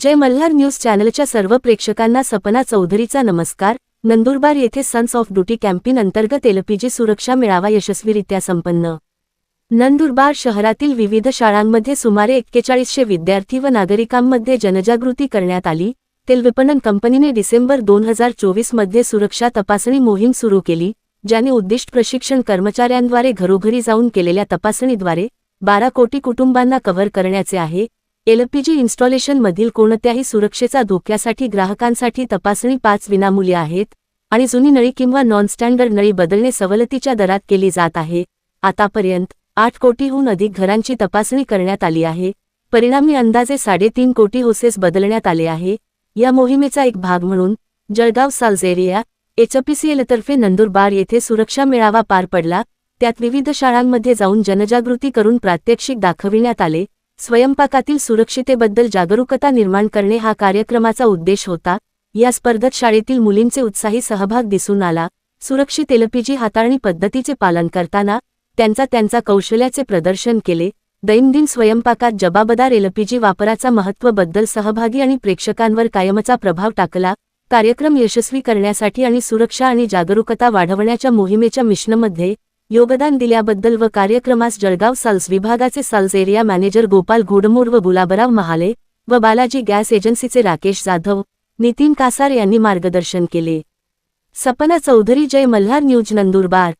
जय Malhar news चॅनलच्या सर्व प्रेक्षकांना सपना चौधरीचा नमस्कार. नंदुरबार येथे सन्स ऑफ ड्युटी कॅम्पेन अंतर्गत एलपीजी सुरक्षा मेळावा यशस्वीरित्या संपन्न. नंदुरबार शहरातील विविध शाळांमध्ये सुमारे एक्केचाळीसशे विद्यार्थी व नागरिकांमध्ये जनजागृती करण्यात आली. तेल विपणन कंपनीने डिसेंबर दोन हजार चोवीसमध्ये सुरक्षा तपासणी मोहीम सुरू केली ज्याने उद्दिष्ट प्रशिक्षण कर्मचाऱ्यांद्वारे घरोघरी जाऊन केलेल्या तपासणीद्वारे बारा कोटी कुटुंबांना कव्हर करण्याचे आहे. एलपीजी इन्स्टॉलेशनमधील कोणत्याही सुरक्षेचा धोक्यासाठी ग्राहकांसाठी तपासणी पाच विनामूल्य आहेत आणि जुनी नळी किंवा नॉन स्टँडर्ड नळी बदलणे सवलतीच्या दरात केली जात आहे. आतापर्यंत आठ कोटीहून अधिक घरांची तपासणी करण्यात आली आहे. परिणामी अंदाजे साडेतीन कोटी होसेस बदलण्यात आले आहे. या मोहिमेचा एक भाग म्हणून जळगाव साल्झ एचपीसीएलतर्फे नंदुरबार येथे सुरक्षा मेळावा पार पडला. त्यात विविध शाळांमध्ये जाऊन जनजागृती करून प्रात्यक्षिक दाखविण्यात आले. स्वयंपाकातील सुरक्षितेबद्दल जागरूकता निर्माण करणे हा कार्यक्रमाचा उद्देश होता. या स्पर्धेत शाळेतील मुलींचे उत्साही सहभाग दिसून आला. सुरक्षित एलपीजी हाताळणी पद्धतीचे पालन करताना त्यांचा त्यांचा कौशल्याचे प्रदर्शन केले. दैनंदिन स्वयंपाकात जबाबदार एलपीजी वापराचा महत्त्वबद्दल सहभागी आणि प्रेक्षकांवर कायमचा प्रभाव टाकला. कार्यक्रम यशस्वी करण्यासाठी आणि सुरक्षा आणि जागरूकता वाढवण्याच्या मोहिमेच्या मिशनमध्ये योगदान दिल्याबद्दल व कार्यक्रमास जळगाव साल्स विभागाचे sales area manager Gopal Ghodmod व गुलाबराव महाले व बालाजी गॅस एजन्सीचे राकेश जाधव नितीन कासार यांनी मार्गदर्शन केले. सपना चौधरी जय मल्हार न्यूज नंदुरबार.